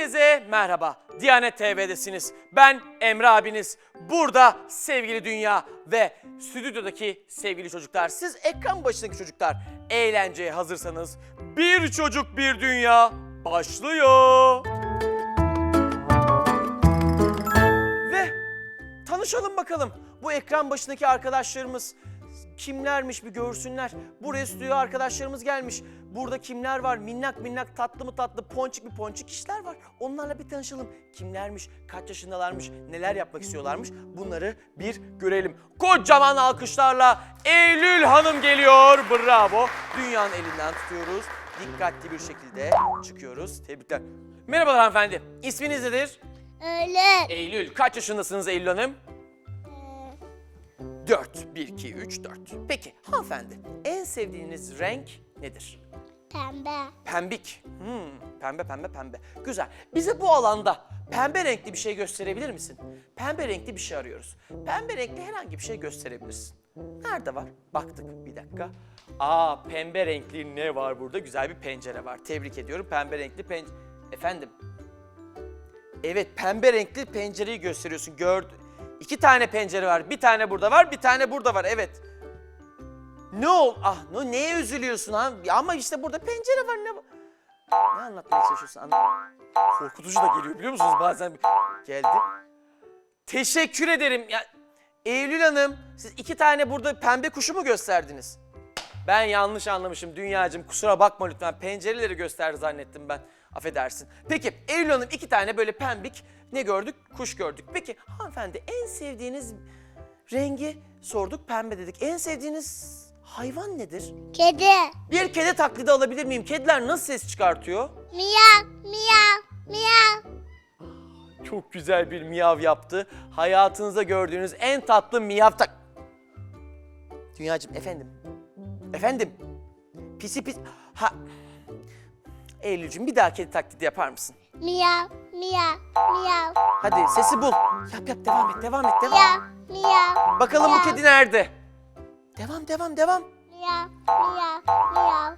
Herkese merhaba. Diyanet TV'desiniz. Ben Emre abiniz. Burada sevgili dünya ve stüdyodaki sevgili çocuklar. Siz ekran başındaki çocuklar eğlenceye hazırsanız bir çocuk bir dünya başlıyor. Ve tanışalım bakalım. Bu ekran başındaki arkadaşlarımız kimlermiş bir görsünler. Buraya stüdyo arkadaşlarımız gelmiş. Burada kimler var? Minnak minnak tatlı mı tatlı ponçik mi ponçik kişiler var. Onlarla bir tanışalım. Kimlermiş? Kaç yaşındalarmış? Neler yapmak istiyorlarmış? Bunları bir görelim. Kocaman alkışlarla Eylül Hanım geliyor. Bravo. Dünyanın elinden tutuyoruz. Dikkatli bir şekilde çıkıyoruz. Tebrikler. Merhabalar hanımefendi. İsminiz nedir? Öyle. Eylül. Kaç yaşındasınız Eylül Hanım? 4. 1, 2, 3, 4. Peki hanımefendi en sevdiğiniz renk nedir? Pembe. Pembik. Hmm, pembe pembe pembe. Güzel. Bize bu alanda pembe renkli bir şey gösterebilir misin? Pembe renkli bir şey arıyoruz. Pembe renkli herhangi bir şey gösterebilirsin. Nerede var? Baktık bir dakika. Aa pembe renkli ne var burada? Güzel bir pencere var. Tebrik ediyorum. Pembe renkli pencere. Efendim. Evet pembe renkli pencereyi gösteriyorsun. Gördüm. İki tane pencere var. Bir tane burada var, bir tane burada var. Evet. Ne ol? Ah ne, neye üzülüyorsun ha? Ama işte burada pencere var ne? Ne anlatmaya çalışıyorsun? Anla- Korkutucu da geliyor biliyor musunuz bazen? Geldi. Teşekkür ederim. Ya Eylül Hanım, siz iki tane burada pembe kuşu mu gösterdiniz? Ben yanlış anlamışım Dünyacığım. Kusura bakma lütfen. Pencereleri gösterdi zannettim ben. Affedersin. Peki Eylül Hanım iki tane böyle pembik ne gördük? Kuş gördük. Peki hanımefendi en sevdiğiniz rengi sorduk pembe dedik. En sevdiğiniz hayvan nedir? Kedi. Bir kedi taklidi alabilir miyim? Kediler nasıl ses çıkartıyor? Miyav. Miyav. Miyav. Çok güzel bir miyav yaptı. Hayatınızda gördüğünüz en tatlı miyav tak... Dünyacığım efendim. Efendim. Pisi pis... Ha... Eylül'cüm bir daha kedi taklidi yapar mısın? Miyav. Miyav. Miyav. Hadi sesi bul. Yap yap devam et devam et devam. Miyav. Miyav. Bakalım bu kedi nerede? Devam devam devam. Miyav. Miyav. Miyav.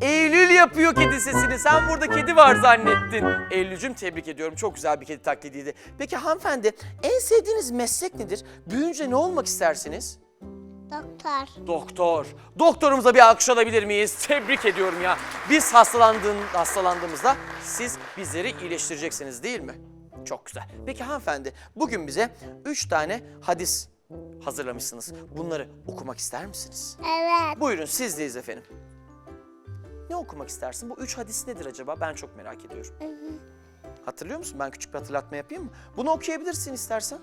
Eylül yapıyor kedi sesini. Sen burada kedi var zannettin. Eylül'cüm tebrik ediyorum. Çok güzel bir kedi taklidiydi. Peki hanımefendi en sevdiğiniz meslek nedir? Büyüyünce ne olmak istersiniz? Doktor. Doktor. Doktorumuza bir alkış alabilir miyiz? Tebrik ediyorum ya. Biz hastalandığın, hastalandığımızda siz bizleri iyileştireceksiniz değil mi? Çok güzel. Peki hanımefendi bugün bize üç tane hadis hazırlamışsınız. Bunları okumak ister misiniz? Evet. Buyurun sizdeyiz efendim. Ne okumak istersin? Bu üç hadis nedir acaba? Ben çok merak ediyorum. Hatırlıyor musun? Ben küçük bir hatırlatma yapayım mı? Bunu okuyabilirsin istersen.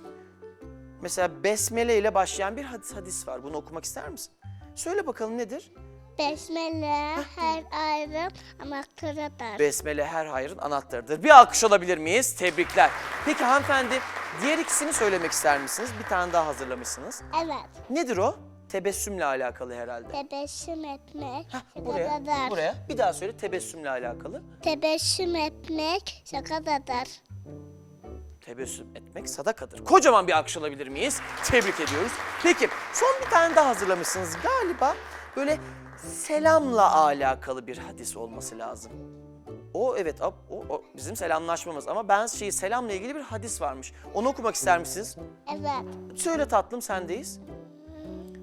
Mesela Besmele ile başlayan bir hadis, hadis var. Bunu okumak ister misin? Söyle bakalım nedir? Besmele her ayrım anahtarıdır. Besmele her hayrın anahtarıdır. Bir alkış alabilir miyiz? Tebrikler. Peki hanımefendi diğer ikisini söylemek ister misiniz? Bir tane daha hazırlamışsınız. Evet. Nedir o? Tebessümle alakalı herhalde. Tebessüm etmek Buraya, şakadadır. buraya. Bir daha söyle tebessümle alakalı. Tebessüm etmek şakadadır. Tebessüm etmek sadakadır. Kocaman bir alkış alabilir miyiz? Tebrik ediyoruz. Peki son bir tane daha hazırlamışsınız. Galiba böyle selamla alakalı bir hadis olması lazım. O evet o, o, o bizim selamlaşmamız ama ben şeyi selamla ilgili bir hadis varmış. Onu okumak ister misiniz? Evet. Söyle tatlım sendeyiz.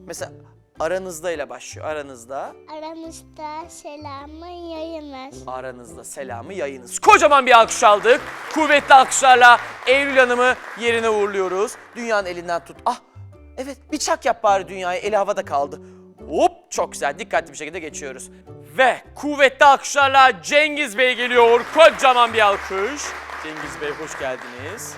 Mesela aranızda ile başlıyor. Aranızda, Aramızda selamın yayınız. aranızda selamı yayınız. Kocaman bir alkış aldık. Kuvvetli alkışlarla Eylül Hanım'ı yerine uğurluyoruz. Dünyanın elinden tut. Ah evet bir çak yap bari dünyaya. Eli havada kaldı. Hop çok güzel dikkatli bir şekilde geçiyoruz. Ve kuvvetli alkışlarla Cengiz Bey geliyor. Kocaman bir alkış. Cengiz Bey hoş geldiniz.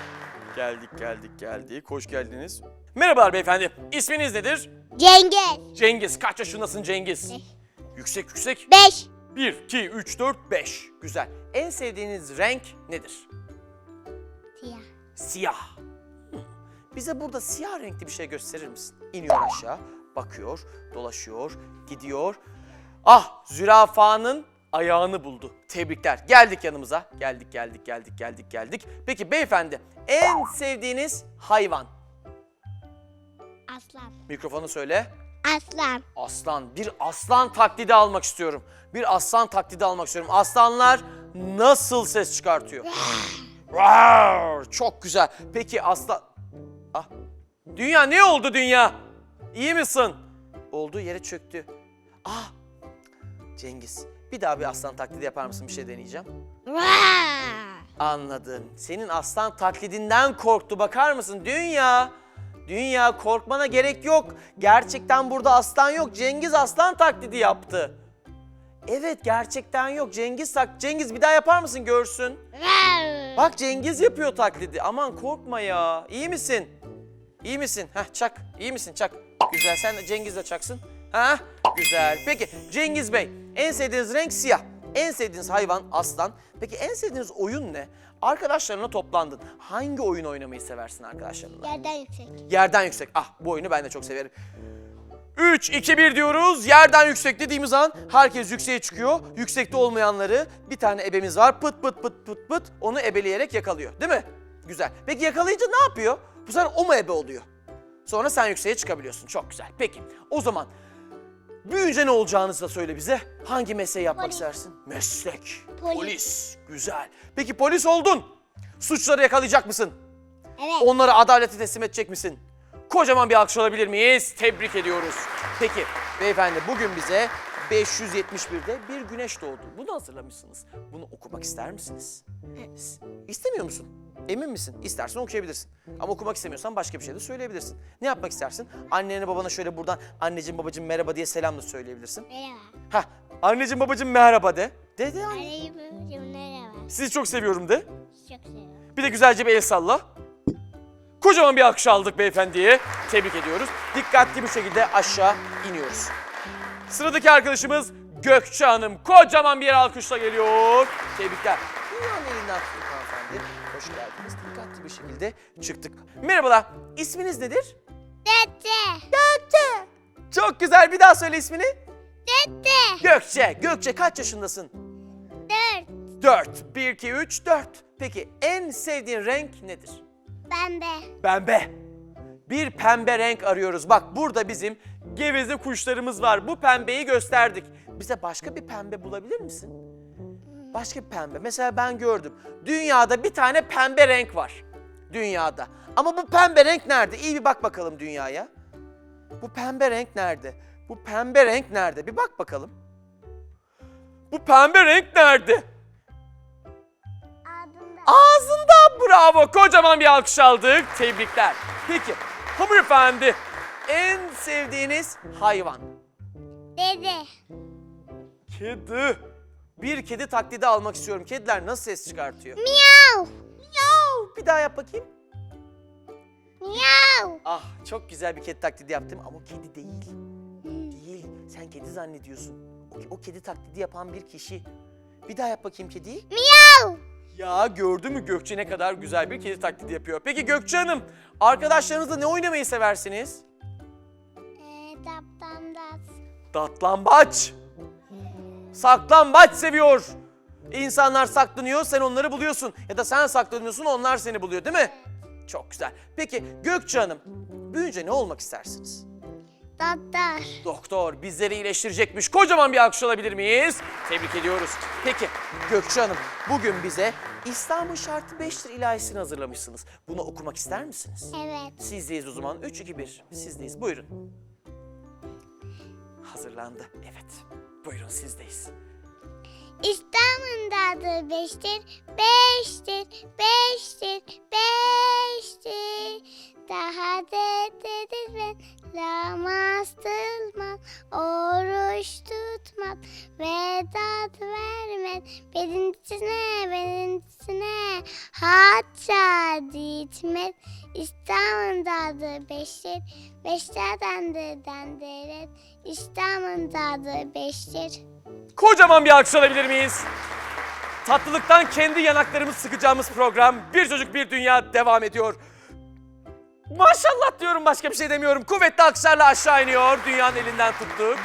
Geldik geldik geldik. Hoş geldiniz. Merhabalar beyefendi. İsminiz nedir? Cengiz. Cengiz. Kaç yaşındasın Cengiz? Yüksek yüksek. Beş. 1, 2, 3, 4, 5. Güzel. En sevdiğiniz renk nedir? Siyah. Siyah. Bize burada siyah renkli bir şey gösterir misin? İniyor aşağı, bakıyor, dolaşıyor, gidiyor. Ah, zürafanın ayağını buldu. Tebrikler. Geldik yanımıza. Geldik, geldik, geldik, geldik, geldik. Peki beyefendi, en sevdiğiniz hayvan? Aslan. Mikrofonu söyle. Aslan. Aslan. Bir aslan taklidi almak istiyorum. Bir aslan taklidi almak istiyorum. Aslanlar nasıl ses çıkartıyor? Rar! Çok güzel. Peki aslan... Ah. Dünya ne oldu dünya? İyi misin? Olduğu yere çöktü. Ah. Cengiz bir daha bir aslan taklidi yapar mısın? Bir şey deneyeceğim. Anladım. Senin aslan taklidinden korktu. Bakar mısın? Dünya. Dünya korkmana gerek yok. Gerçekten burada aslan yok. Cengiz aslan taklidi yaptı. Evet gerçekten yok. Cengiz tak Cengiz bir daha yapar mısın görsün? Bak Cengiz yapıyor taklidi. Aman korkma ya. İyi misin? İyi misin? Heh çak. İyi misin? Çak. Güzel. Sen de Cengiz'le çaksın. Ha? Güzel. Peki Cengiz Bey, en sevdiğiniz renk siyah. En sevdiğiniz hayvan aslan. Peki en sevdiğiniz oyun ne? Arkadaşlarına toplandın. Hangi oyun oynamayı seversin arkadaşlarınla? Yerden yüksek. Yerden yüksek. Ah bu oyunu ben de çok severim. 3, 2, 1 diyoruz. Yerden yüksek dediğimiz an herkes yükseğe çıkıyor. Yüksekte olmayanları bir tane ebemiz var. Pıt pıt pıt pıt pıt onu ebeleyerek yakalıyor. Değil mi? Güzel. Peki yakalayınca ne yapıyor? Bu sefer o mu ebe oluyor? Sonra sen yükseğe çıkabiliyorsun. Çok güzel. Peki o zaman büyüyünce ne olacağınızı da söyle bize. Hangi mesleği yapmak Polis. istersin? Meslek. Polis. Güzel. Peki polis oldun. Suçları yakalayacak mısın? Evet. Onları adalete teslim edecek misin? Kocaman bir alkış alabilir miyiz? Tebrik ediyoruz. Peki beyefendi bugün bize 571'de bir güneş doğdu. Bunu hazırlamışsınız. Bunu okumak ister misiniz? İstemiyor musun? Emin misin? İstersen okuyabilirsin. Ama okumak istemiyorsan başka bir şey de söyleyebilirsin. Ne yapmak istersin? Annene babana şöyle buradan anneciğim babacığım merhaba diye selam da söyleyebilirsin. Merhaba. Hah anneciğim babacığım merhaba de. De de anne. Anneciğim babacığım merhaba. Sizi çok seviyorum de. Çok seviyorum. Bir de güzelce bir el salla. Kocaman bir alkış aldık beyefendiye. Tebrik ediyoruz. Dikkatli bir şekilde aşağı iniyoruz. Sıradaki arkadaşımız Gökçe Hanım. Kocaman bir alkışla geliyor. Tebrikler. Dünyanın elinden tuttuk hanımefendi. Hoş geldiniz. Dikkatli bir şekilde çıktık. Merhabalar. İsminiz nedir? Dede. Gökçe. Çok güzel. Bir daha söyle ismini. Dede. Gökçe. Gökçe kaç yaşındasın? Dört. 4. 1, 2, 3, 4. Peki en sevdiğin renk nedir? Pembe. Pembe. Bir pembe renk arıyoruz. Bak burada bizim geveze kuşlarımız var. Bu pembeyi gösterdik. Bize başka bir pembe bulabilir misin? Başka bir pembe. Mesela ben gördüm. Dünyada bir tane pembe renk var. Dünyada. Ama bu pembe renk nerede? İyi bir bak bakalım dünyaya. Bu pembe renk nerede? Bu pembe renk nerede? Bir bak bakalım. Bu pembe renk nerede? Adında. Ağzında bravo. Kocaman bir alkış aldık. Tebrikler. Peki hanımefendi en sevdiğiniz hayvan? Dede. Kedi. Bir kedi taklidi almak istiyorum. Kediler nasıl ses çıkartıyor? Miyav. Miyav. Bir daha yap bakayım. Miyav. Ah çok güzel bir kedi taklidi yaptım ama o kedi değil. Değil. Sen kedi zannediyorsun. O, o kedi taklidi yapan bir kişi. Bir daha yap bakayım kediyi. Miyav. Ya gördü mü Gökçe ne kadar güzel bir kedi taklidi yapıyor. Peki Gökçe Hanım, arkadaşlarınızla ne oynamayı seversiniz? Ee, taptamdas. Tatlambaç. Saklambaç seviyor. İnsanlar saklanıyor, sen onları buluyorsun. Ya da sen saklanıyorsun, onlar seni buluyor değil mi? Çok güzel. Peki Gökçe Hanım, büyüyünce ne olmak istersiniz? Doktor. Doktor bizleri iyileştirecekmiş. Kocaman bir alkış alabilir miyiz? Tebrik ediyoruz. Peki Gökçe Hanım bugün bize İslam'ın şartı 5'tir ilahisini hazırlamışsınız. Bunu okumak ister misiniz? Evet. Sizdeyiz o zaman. 3, 2, 1. Sizdeyiz. Buyurun. Hazırlandı. Evet. Buyurun sizdeyiz. İslam'ın adı beştir, beştir, beştir, beştir. Daha dededir ben namaz kılmam, oruç tutmam, vedat vermem. Birincisine, birincisine hacca gitmez. İslam'ın adı beştir, beşlerden de dendirir. İslam'ın adı beştir. Kocaman bir alkış alabilir miyiz? Tatlılıktan kendi yanaklarımızı sıkacağımız program Bir Çocuk Bir Dünya devam ediyor. Maşallah diyorum başka bir şey demiyorum. Kuvvetli alkışlarla aşağı iniyor. Dünyanın elinden tuttuk.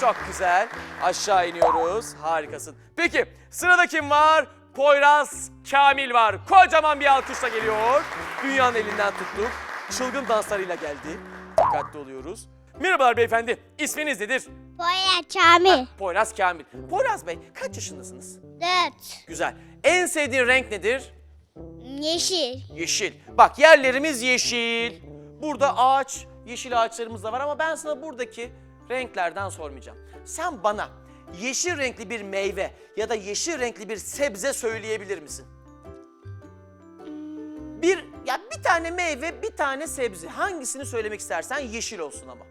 Çok güzel. Aşağı iniyoruz. Harikasın. Peki sırada kim var? Poyraz Kamil var. Kocaman bir alkışla geliyor. Dünyanın elinden tuttuk. Çılgın danslarıyla geldi. Dikkatli oluyoruz. Merhabalar beyefendi. İsminiz nedir? Boya Kamil. Poyraz Kamil. Poyraz Bey kaç yaşındasınız? Dört. Güzel. En sevdiğin renk nedir? Yeşil. Yeşil. Bak yerlerimiz yeşil. Burada ağaç, yeşil ağaçlarımız da var ama ben sana buradaki renklerden sormayacağım. Sen bana yeşil renkli bir meyve ya da yeşil renkli bir sebze söyleyebilir misin? Bir ya bir tane meyve, bir tane sebze. Hangisini söylemek istersen yeşil olsun ama.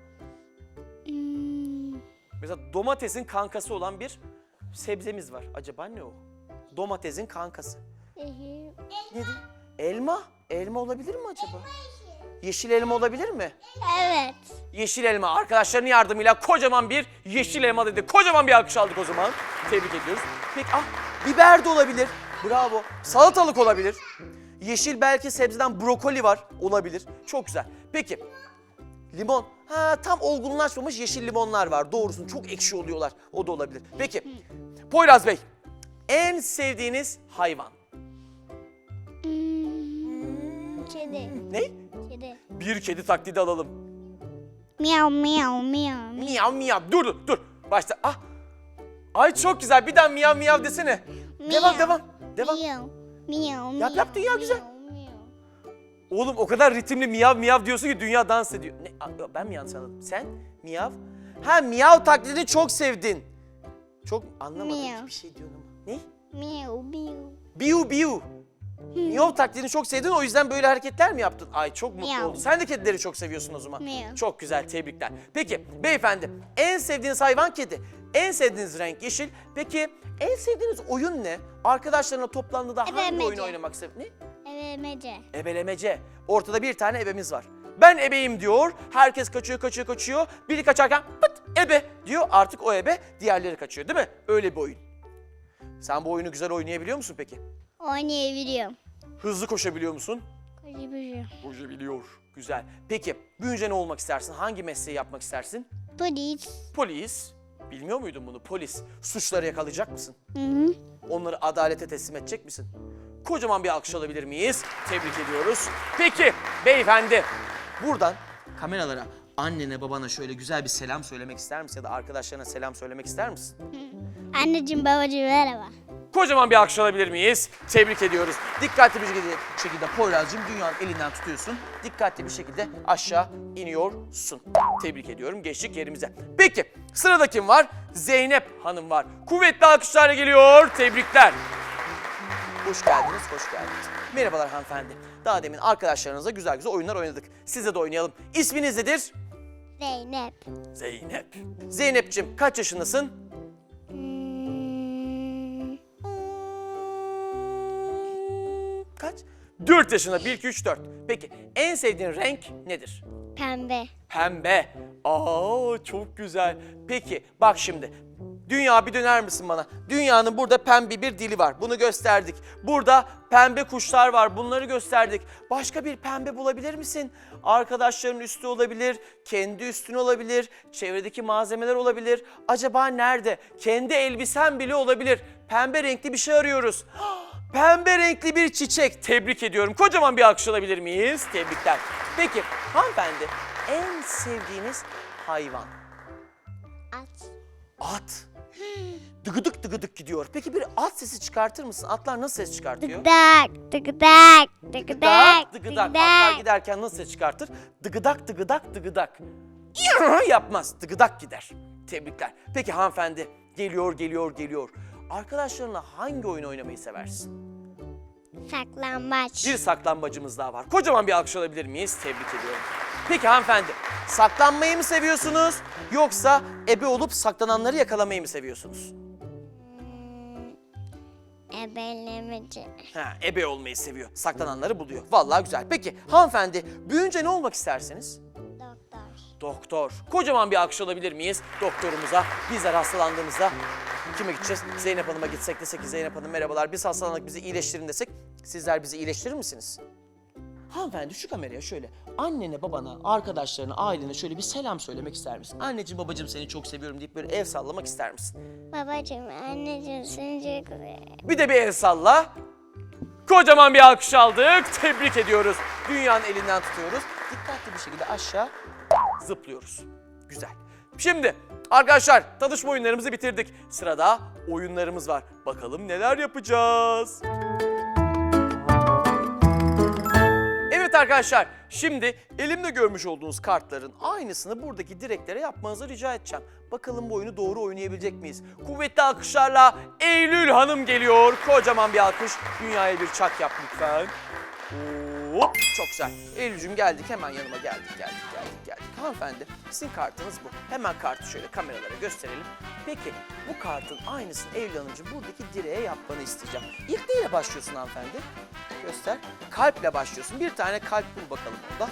Hmm, Mesela domatesin kankası olan bir sebzemiz var. Acaba ne o? Domatesin kankası. Nedir? Elma. Elma olabilir mi acaba? Yeşil elma olabilir mi? Evet. Yeşil elma arkadaşlarının yardımıyla kocaman bir yeşil elma dedi. Kocaman bir alkış aldık o zaman. Tebrik ediyoruz. Peki ah biber de olabilir. Bravo. Salatalık olabilir. Yeşil belki sebzeden brokoli var olabilir. Çok güzel. Peki limon. Ha tam olgunlaşmamış yeşil limonlar var. Doğrusun çok ekşi oluyorlar. O da olabilir. Peki Poyraz Bey en sevdiğiniz hayvan? Kedi. Ne? Kedi. Bir kedi taklidi alalım. Miyav miyav miyav. Miyav miyav. Dur dur dur. Başta. Ah. Ay çok güzel. Bir daha miyav miyav desene. Devam Miyav. devam. Devam. Miyav. Miyav. Yap, yap, dünya güzel. miyav, miyav. Oğlum o kadar ritimli miyav miyav diyorsun ki dünya dans ediyor. Ne? Ben mi yanlış anladım? Sen miyav? Ha miyav taklidini çok sevdin. Çok anlamadım Miyav. bir şey diyorsun ama. Ne? Miyav miyav. Biu biu. Miyav taklidini çok sevdin o yüzden böyle hareketler mi yaptın? Ay çok mutlu Miyav. oldum. Sen de kedileri çok seviyorsun o zaman. Miyav. Çok güzel tebrikler. Peki beyefendi en sevdiğiniz hayvan kedi. En sevdiğiniz renk yeşil. Peki en sevdiğiniz oyun ne? Arkadaşlarına toplandığında hangi Ebemece. oyunu oynamak ister? Ne? Evemece. Ebelemece. Ortada bir tane ebemiz var. Ben ebeyim diyor. Herkes kaçıyor, kaçıyor, kaçıyor. Biri kaçarken pıt ebe diyor. Artık o ebe, diğerleri kaçıyor değil mi? Öyle bir oyun. Sen bu oyunu güzel oynayabiliyor musun peki? Oynayabiliyorum. Hızlı koşabiliyor musun? Koşabiliyorum. Koşabiliyor. Güzel. Peki büyünce ne olmak istersin? Hangi mesleği yapmak istersin? Polis. Polis. Bilmiyor muydun bunu? Polis. Suçları yakalayacak mısın? Hı hı. Onları adalete teslim edecek misin? Kocaman bir alkış alabilir miyiz? Tebrik ediyoruz. Peki beyefendi buradan kameralara annene babana şöyle güzel bir selam söylemek ister misin? Ya da arkadaşlarına selam söylemek ister misin? Anneciğim babacığım merhaba. Kocaman bir alkış alabilir miyiz? Tebrik ediyoruz. Dikkatli bir şekilde, Poyraz'cığım dünyanın elinden tutuyorsun. Dikkatli bir şekilde aşağı iniyorsun. Tebrik ediyorum. Geçtik yerimize. Peki sırada kim var? Zeynep Hanım var. Kuvvetli alkışlarla geliyor. Tebrikler. Hoş geldiniz, hoş geldiniz. Merhabalar hanımefendi. Daha demin arkadaşlarınızla güzel güzel oyunlar oynadık. Size de oynayalım. İsminiz nedir? Zeynep. Zeynep. Zeynep'ciğim kaç yaşındasın? Kaç? 4 yaşında. 1, 2, 3, 4. Peki en sevdiğin renk nedir? pembe. Pembe. Aa çok güzel. Peki bak şimdi. Dünya bir döner misin bana? Dünyanın burada pembe bir dili var. Bunu gösterdik. Burada pembe kuşlar var. Bunları gösterdik. Başka bir pembe bulabilir misin? Arkadaşların üstü olabilir, kendi üstün olabilir, çevredeki malzemeler olabilir. Acaba nerede? Kendi elbisen bile olabilir. Pembe renkli bir şey arıyoruz. Pembe renkli bir çiçek. Tebrik ediyorum. Kocaman bir alkış alabilir miyiz? Tebrikler. Peki hanımefendi en sevdiğiniz hayvan? At. At. Dıgıdık dıgıdık gidiyor. Peki bir at sesi çıkartır mısın? Atlar nasıl ses çıkartıyor? Dıgıdak, dıgıdak, Dıgıdak, dıgıdak. Atlar giderken nasıl ses çıkartır? Dıgıdak, dıgıdak, dıgıdak. Yapmaz. Dıgıdak gider. Tebrikler. Peki hanımefendi geliyor, geliyor, geliyor. Arkadaşlarınla hangi oyun oynamayı seversin? Saklambaç. Bir saklambacımız daha var. Kocaman bir alkış alabilir miyiz? Tebrik ediyorum. Peki hanımefendi, saklanmayı mı seviyorsunuz yoksa ebe olup saklananları yakalamayı mı seviyorsunuz? Ebelemeci. Ha, ebe olmayı seviyor. Saklananları buluyor. Vallahi güzel. Peki hanımefendi, büyüyünce ne olmak istersiniz? Doktor. Doktor. Kocaman bir alkış alabilir miyiz doktorumuza? Bizler hastalandığımızda kime gideceğiz? Zeynep Hanım'a gitsek desek ki Zeynep Hanım merhabalar biz hastalandık bizi iyileştirin desek sizler bizi iyileştirir misiniz? Hanımefendi şu kameraya şöyle annene, babana, arkadaşlarına, ailene şöyle bir selam söylemek ister misin? Anneciğim, babacığım seni çok seviyorum deyip böyle el sallamak ister misin? Babacığım, anneciğim seni çok seviyorum. Bir de bir el salla. Kocaman bir alkış aldık. Tebrik ediyoruz. Dünyanın elinden tutuyoruz. Dikkatli bir şekilde aşağı zıplıyoruz. Güzel. Şimdi arkadaşlar tanışma oyunlarımızı bitirdik. Sırada oyunlarımız var. Bakalım neler yapacağız. Evet arkadaşlar şimdi elimde görmüş olduğunuz kartların aynısını buradaki direklere yapmanızı rica edeceğim. Bakalım bu oyunu doğru oynayabilecek miyiz? Kuvvetli alkışlarla Eylül Hanım geliyor. Kocaman bir alkış. Dünyaya bir çak yap lütfen. Hop, çok güzel. Eylül'cüm geldik hemen yanıma geldik geldik geldik. Hanımefendi sizin kartınız bu. Hemen kartı şöyle kameralara gösterelim. Peki bu kartın aynısını Eylül Hanımcığım buradaki direğe yapmanı isteyeceğim. İlk neyle başlıyorsun hanımefendi? Göster. Kalple başlıyorsun. Bir tane kalp bul bakalım orada.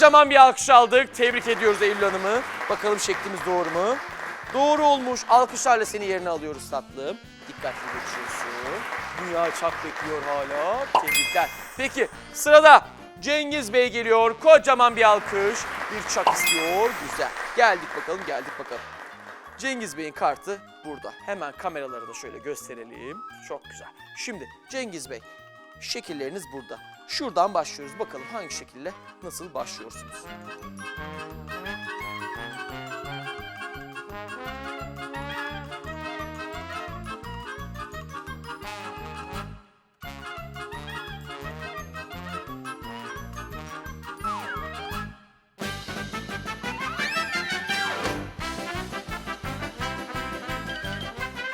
Kocaman bir alkış aldık. Tebrik ediyoruz Eylül Hanım'ı. Bakalım şeklimiz doğru mu? Doğru olmuş. Alkışlarla seni yerine alıyoruz tatlım. Dikkatli geçiyorsun. Dünya çak bekliyor hala. Tebrikler. Peki sırada Cengiz Bey geliyor. Kocaman bir alkış. Bir çak istiyor. Güzel. Geldik bakalım geldik bakalım. Cengiz Bey'in kartı burada. Hemen kameraları da şöyle gösterelim. Çok güzel. Şimdi Cengiz Bey şekilleriniz burada. Şuradan başlıyoruz. Bakalım hangi şekilde nasıl başlıyorsunuz?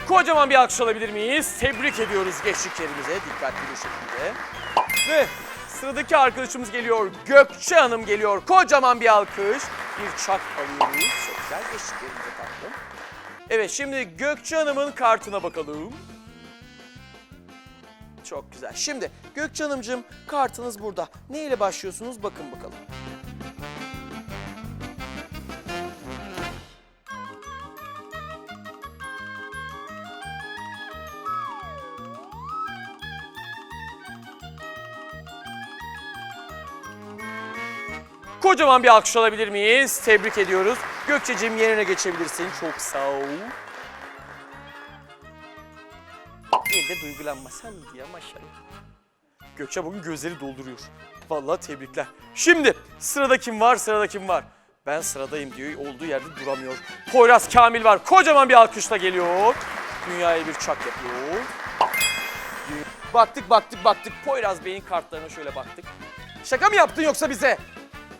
Kocaman bir alkış alabilir miyiz? Tebrik ediyoruz geçtik yerimize dikkatli bir şekilde. Ve sıradaki arkadaşımız geliyor. Gökçe Hanım geliyor. Kocaman bir alkış. Bir çak alıyoruz. Çok güzel geçtik yerimize tatlım. Evet şimdi Gökçe Hanım'ın kartına bakalım. Çok güzel. Şimdi Gökçe Hanımcığım kartınız burada. Ne ile başlıyorsunuz bakın bakalım. Kocaman bir alkış alabilir miyiz? Tebrik ediyoruz. Gökçe'cim yerine geçebilirsin. Çok sağ ol. Bir de duygulanma. Sen diye maşallah. Gökçe bugün gözleri dolduruyor. Vallahi tebrikler. Şimdi sırada kim var? Sırada kim var? Ben sıradayım diyor. Olduğu yerde duramıyor. Poyraz Kamil var. Kocaman bir alkışla geliyor. Dünyaya bir çak yapıyor. Baktık baktık baktık. Poyraz Bey'in kartlarına şöyle baktık. Şaka mı yaptın yoksa bize?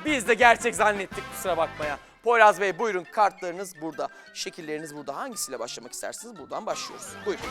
Biz de gerçek zannettik kusura bakmaya. Poyraz Bey buyurun kartlarınız burada. Şekilleriniz burada. Hangisiyle başlamak istersiniz? Buradan başlıyoruz. Buyurun.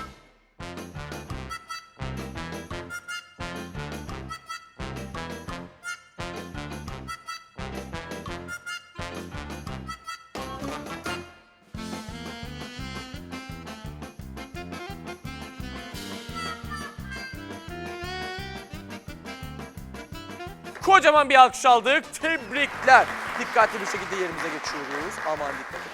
Kocaman bir alkış aldık. Tebrikler. Dikkatli bir şekilde yerimize geçiyoruz. Aman dikkat edin.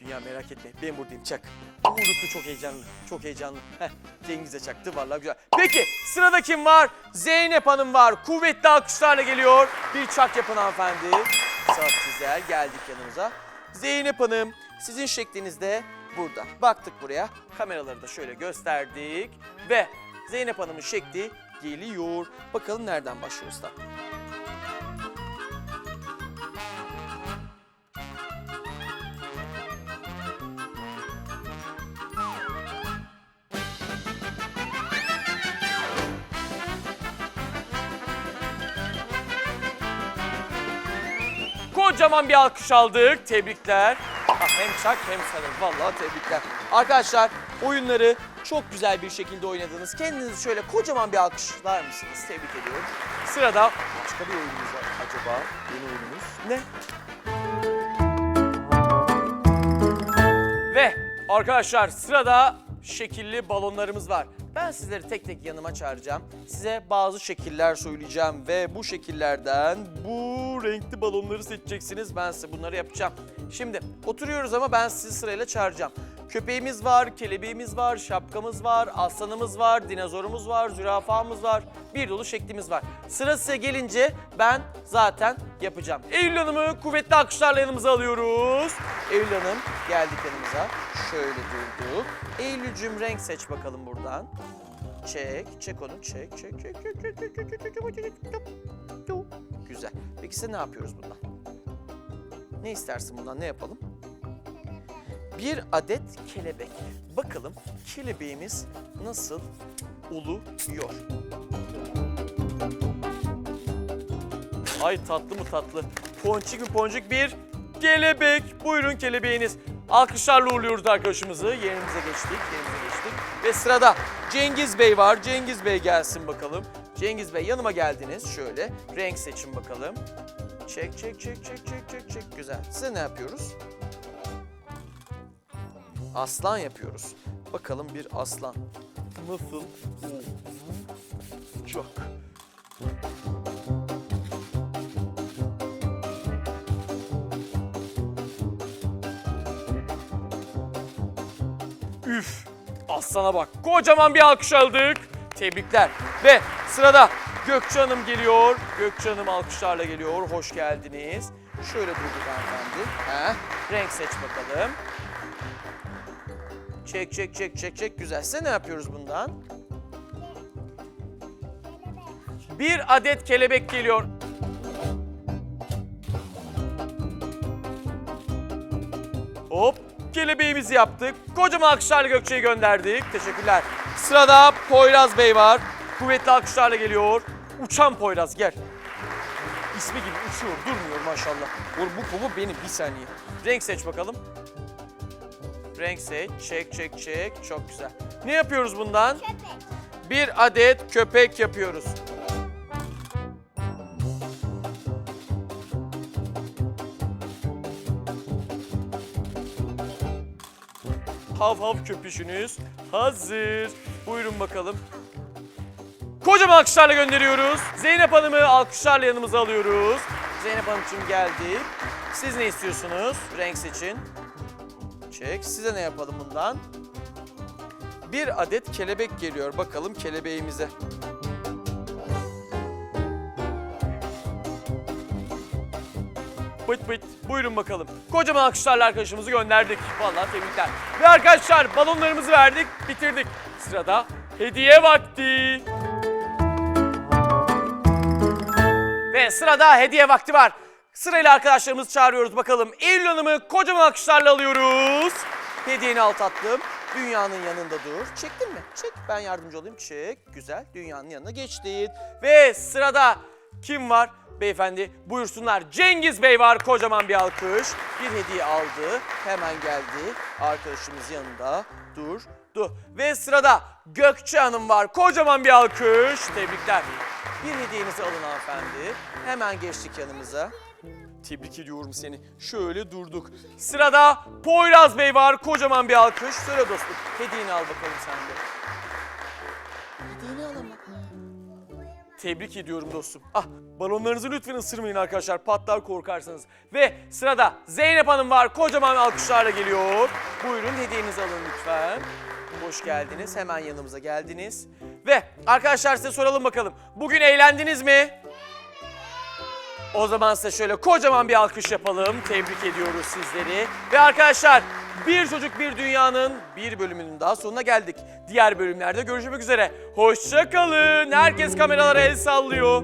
Dünya merak etme. Ben buradayım çak. Uğurluklu çok heyecanlı. Çok heyecanlı. Heh, Cengiz'e çaktı. Vallahi güzel. Peki sırada kim var? Zeynep Hanım var. Kuvvetli alkışlarla geliyor. Bir çak yapın hanımefendi. Çok güzel. Geldik yanımıza. Zeynep Hanım sizin şekliniz de burada. Baktık buraya. Kameraları da şöyle gösterdik. Ve Zeynep Hanım'ın şekli geliyor. Bakalım nereden başlıyoruz da. Kocaman bir alkış aldık. Tebrikler. Hem çak hem sarıl. Vallahi tebrikler. Arkadaşlar oyunları çok güzel bir şekilde oynadınız. Kendinizi şöyle kocaman bir alkışlar mısınız? Tebrik ediyorum. Sırada başka bir oyunumuz var acaba. Yeni oyunumuz ne? Ve arkadaşlar sırada şekilli balonlarımız var. Ben sizleri tek tek yanıma çağıracağım. Size bazı şekiller söyleyeceğim ve bu şekillerden bu renkli balonları seçeceksiniz. Ben size bunları yapacağım. Şimdi oturuyoruz ama ben sizi sırayla çağıracağım. Köpeğimiz var, kelebeğimiz var, şapkamız var, aslanımız var, dinozorumuz var, zürafamız var. Bir dolu şeklimiz var. Sıra size gelince ben zaten yapacağım. Eylül Hanım'ı kuvvetli alkışlarla yanımıza alıyoruz. Eylül Hanım geldik yanımıza. Şöyle durduk. Eylül'cüm renk seç bakalım buradan. Çek, çek onu, çek, çek, çek, çek, çek, çek, çek, çek, çek, çek. Güzel. Peki size ne yapıyoruz bundan? Ne istersin bundan? Ne yapalım? Bir adet kelebek. Bakalım kelebeğimiz nasıl uluyor? Ay tatlı mı tatlı. Ponçik mi ponçik bir kelebek. Buyurun kelebeğiniz. Alkışlarla uğurluyoruz arkadaşımızı. Yerimize geçtik, yerimize geçtik. Ve sırada Cengiz Bey var. Cengiz Bey gelsin bakalım. Cengiz Bey yanıma geldiniz. Şöyle renk seçin bakalım. Çek, çek, çek, çek, çek, çek, çek. Güzel. Size ne yapıyoruz? Aslan yapıyoruz. Bakalım bir aslan nasıl çok. Üf! Aslana bak. Kocaman bir alkış aldık. Tebrikler. Ve sırada Gökçe Hanım geliyor. Gökçe Hanım alkışlarla geliyor. Hoş geldiniz. Şöyle durduk hanımefendi. Heh. Renk seç bakalım. Çek çek çek çek çek. Güzel. Size ne yapıyoruz bundan? Bir adet kelebek geliyor. Hop kelebeğimizi yaptık. Kocaman alkışlarla Gökçe'yi gönderdik. Teşekkürler. Sırada Poyraz Bey var. Kuvvetli alkışlarla geliyor. Uçan Poyraz gel. İsmi gibi uçuyor durmuyor maşallah. Bu, bu, bu benim bir saniye. Renk seç bakalım. Renk seç. Çek çek çek. Çok güzel. Ne yapıyoruz bundan? Bir adet köpek yapıyoruz. Hav hav köpüşünüz hazır. Buyurun bakalım. Kocaman alkışlarla gönderiyoruz. Zeynep Hanım'ı alkışlarla yanımıza alıyoruz. Zeynep Hanımcığım geldi. Siz ne istiyorsunuz? Renk seçin. Çek. Size ne yapalım bundan? Bir adet kelebek geliyor. Bakalım kelebeğimize. Bıt bıt. Buyurun bakalım. Kocaman alkışlarla arkadaşımızı gönderdik. Vallahi tebrikler. Ve arkadaşlar balonlarımızı verdik, bitirdik. Sırada hediye vakti. Ve sırada hediye vakti var. Sırayla arkadaşlarımızı çağırıyoruz bakalım. Eylül Hanım'ı kocaman alkışlarla alıyoruz. Hediyeni al tatlım. Dünyanın yanında dur. Çektin mi? Çek. Ben yardımcı olayım. Çek. Güzel. Dünyanın yanına geçtin. Ve sırada kim var? Beyefendi buyursunlar. Cengiz Bey var. Kocaman bir alkış. Bir hediye aldı. Hemen geldi. Arkadaşımız yanında. Dur. Dur. Ve sırada Gökçe Hanım var. Kocaman bir alkış. Tebrikler. Bir hediyenizi alın hanımefendi. Hemen geçtik yanımıza. Tebrik ediyorum seni. Şöyle durduk. Sırada Poyraz Bey var. Kocaman bir alkış. Söyle dostum. Hediyeni al bakalım sen de. Hediyeni al ama. Tebrik ediyorum dostum. Ah balonlarınızı lütfen ısırmayın arkadaşlar. Patlar korkarsanız. Ve sırada Zeynep Hanım var. Kocaman alkışlarla geliyor. Buyurun hediyenizi alın lütfen. Hoş geldiniz. Hemen yanımıza geldiniz. Ve arkadaşlar size soralım bakalım. Bugün eğlendiniz mi? O zaman size şöyle kocaman bir alkış yapalım. Tebrik ediyoruz sizleri. Ve arkadaşlar Bir Çocuk Bir Dünya'nın bir bölümünün daha sonuna geldik. Diğer bölümlerde görüşmek üzere. Hoşça kalın. Herkes kameralara el sallıyor.